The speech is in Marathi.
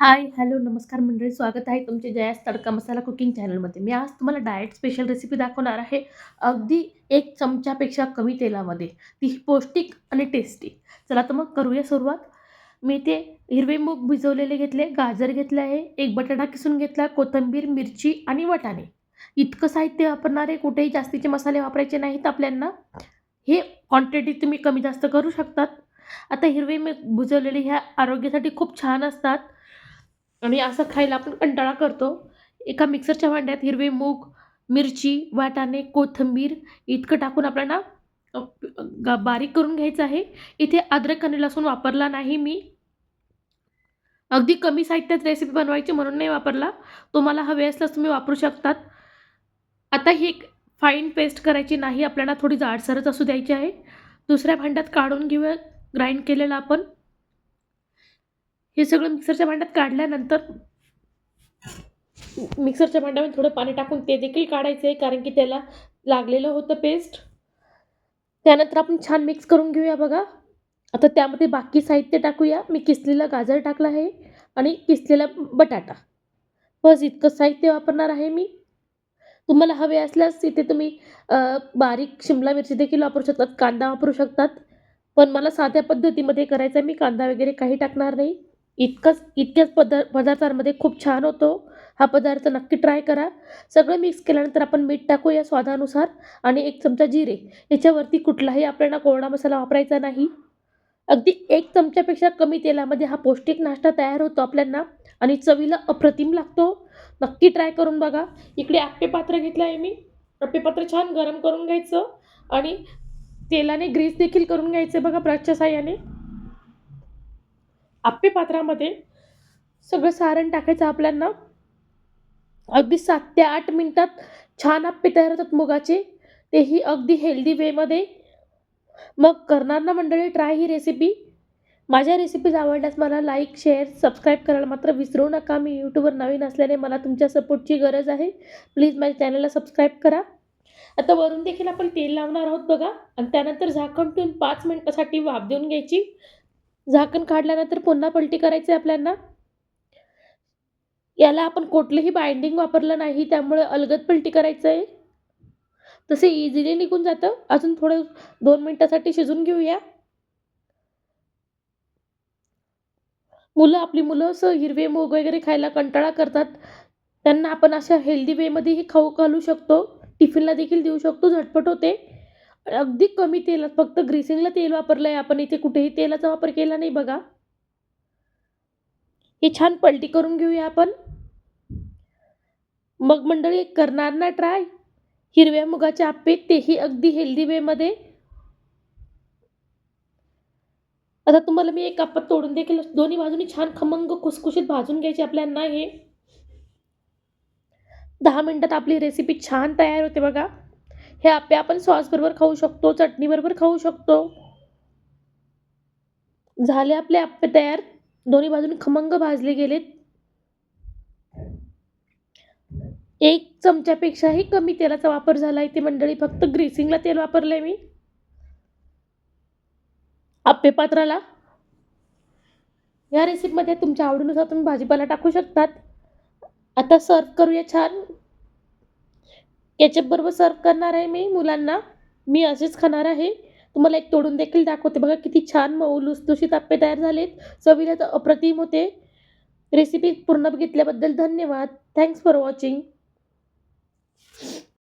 हाय, हॅलो, नमस्कार मंडळी. स्वागत आहे तुमचे जयास तडका मसाला कुकिंग चॅनलमध्ये. मी आज तुम्हाला डाएट स्पेशल रेसिपी दाखवणार आहे. अगदी एक चमच्यापेक्षा कमी तेलामध्ये. ती पौष्टिक आणि टेस्टी. चला तर मग करूया सुरुवात. मी ते हिरवे मूग भिजवलेले घेतले, गाजर घेतले आहे, एक बटाटा किसून घेतला, कोथिंबीर, मिरची आणि वाटाणे. इतकं साहित्य वापरणारे कुठेही जास्तीचे मसाले वापरायचे नाहीत आपल्यांना हे क्वांटिटी तुम्ही कमी जास्त करू शकतात. आता हिरवे मूग भिजवलेले ह्या आरोग्यासाठी खूप छान असतात आणि असं खायला आपण कंटाळा करतो. एका मिक्सरच्या भांड्यात हिरवे मूग, मिरची, वाटाणे, कोथिंबीर इतकं टाकून आपल्याला गा बारीक करून घ्यायचं आहे. इथे अद्रक आणि लसूण वापरला नाही मी. अगदी कमी साहित्यात रेसिपी बनवायची म्हणून नाही वापरला. तुम्हाला हवे असल्यास तुम्ही वापरू शकतात. आता ही एक फाईन पेस्ट करायची नाही. आपल्याला थोडी जाडसरच असू द्यायची आहे. दुसऱ्या भांड्यात काढून घेऊया ग्राइंड केलेलं आपण. हे सगळं मिक्सरच्या भांड्यात काढल्यानंतर मिक्सरच्या भांड्यामध्ये थोडं पाणी टाकून ते देखील काढायचं आहे कारण की त्याला लागलेलं होतं पेस्ट. त्यानंतर आपण छान मिक्स करून घेऊया बघा. आता त्यामध्ये बाकी साहित्य टाकूया. मी किसलेला गाजर टाकला आहे आणि किसलेला बटाटा. बस इतकं साहित्य वापरणार आहे मी. तुम्हाला हवे असल्यास इथे तुम्ही बारीक शिमला मिरची देखील वापरू शकतात, कांदा वापरू शकतात. पण मला साध्या पद्धतीमध्ये करायचं आहे. मी कांदा वगैरे काही टाकणार नाही. इतकंच इतक्याच पदा पदार्थांमध्ये खूप छान होतो. हा पदार्थ नक्की ट्राय करा. सगळं मिक्स केल्यानंतर आपण मीठ टाकू या स्वादानुसार आणि एक चमचा जिरे. याच्यावरती कुठलाही आपल्याला कोरडा मसाला वापरायचा नाही. अगदी एक चमच्यापेक्षा कमी तेलामध्ये हा पौष्टिक नाश्ता तयार होतो आपल्यांना आणि चवीला अप्रतिम लागतो. नक्की ट्राय करून बघा. इकडे आप्पे पात्र घेतलं आहे मी. आप्पे पात्र छान गरम करून घ्यायचं आणि तेलाने ग्रीस देखील करून घ्यायचं बघा ब्रशच्या साह्याने आप्पे पात्रामध्ये सगळं सारण टाकायचं आपल्यांना अगदी सात ते आठ मिनटात छान आप्पे तयार होतात मुगाचे. तेही अगदी हेल्दी वेमध्ये. मग करणार ना मंडळी ट्राय ही रेसिपी. माझ्या रेसिपीज आवडल्यास मला लाईक, शेअर, सबस्क्राईब करायला मात्र विसरू नका. मी यूट्यूबवर नवीन असल्याने मला तुमच्या सपोर्टची गरज आहे. प्लीज माझ्या चॅनलला सबस्क्राईब करा. आता वरून देखील आपण तेल लावणार आहोत बघा आणि त्यानंतर झाकण ठेवून पाच मिनटासाठी वाफ देऊन घ्यायची. झाकण काढल्यानंतर पुन्हा पलटी करायची आहे आपल्याला. याला आपण कुठलंही बाइंडिंग वापरलं नाही त्यामुळे अलगद पलटी करायचं आहे. तसे इझिली निघून जातं. अजून थोडं दोन मिनटासाठी शिजून घेऊया. मुलं आपली मुलं असं हिरवे मूग वगैरे खायला कंटाळा करतात. त्यांना आपण अशा हेल्दी वेमध्येही खाऊ घालू शकतो. टिफिनला देखील देऊ शकतो. झटपट होते. अगदी कमी तेलात फक्त ग्रीसिंगला तेल वापरलं आहे आपण इथे कुठेही तेलाचा वापर केला नाही बघा. हे छान पलटी करून घेऊया आपण. मग मंडळी करणार ना ट्राय? हिरव्या मुगाचे आप्पे तेही अगदी हेल्दी वेमध्ये. आता तुम्हाला मी एक आप्पा तोडून देखील दोन्ही बाजूनी छान खमंग खुसखुशीत भाजून घ्यायचे आपल्यांना हे. दहा मिनटात आपली रेसिपी छान तयार होते बघा. हे आप्पे आपण सॉसबरोबर खाऊ शकतो, चटणीबरोबर खाऊ शकतो. झाले आपले आप्पे तयार. दोन्ही बाजूने खमंग भाजले गेलेत. एक चमच्यापेक्षाही कमी तेलाचा वापर झाला इथे मंडळी. फक्त ग्रीसिंगला तेल वापरलंय मी. आप्पे पात्राला. या रेसिपीमध्ये तुमच्या आवडीनुसार तुम्ही भाजीपाला टाकू शकतात. आता सर्व्ह करूया छान. याच्याबरोबर सर्व करणार आहे मी मुलांना. मी असेच खाणार आहे. तुम्हाला एक तोडून देखील दाखवते. बघा किती छान मऊ लुसलुशी तापे तयार झालेत. चवीला तर अप्रतिम होते. रेसिपी पूर्ण बघितल्याबद्दल धन्यवाद. Thanks for watching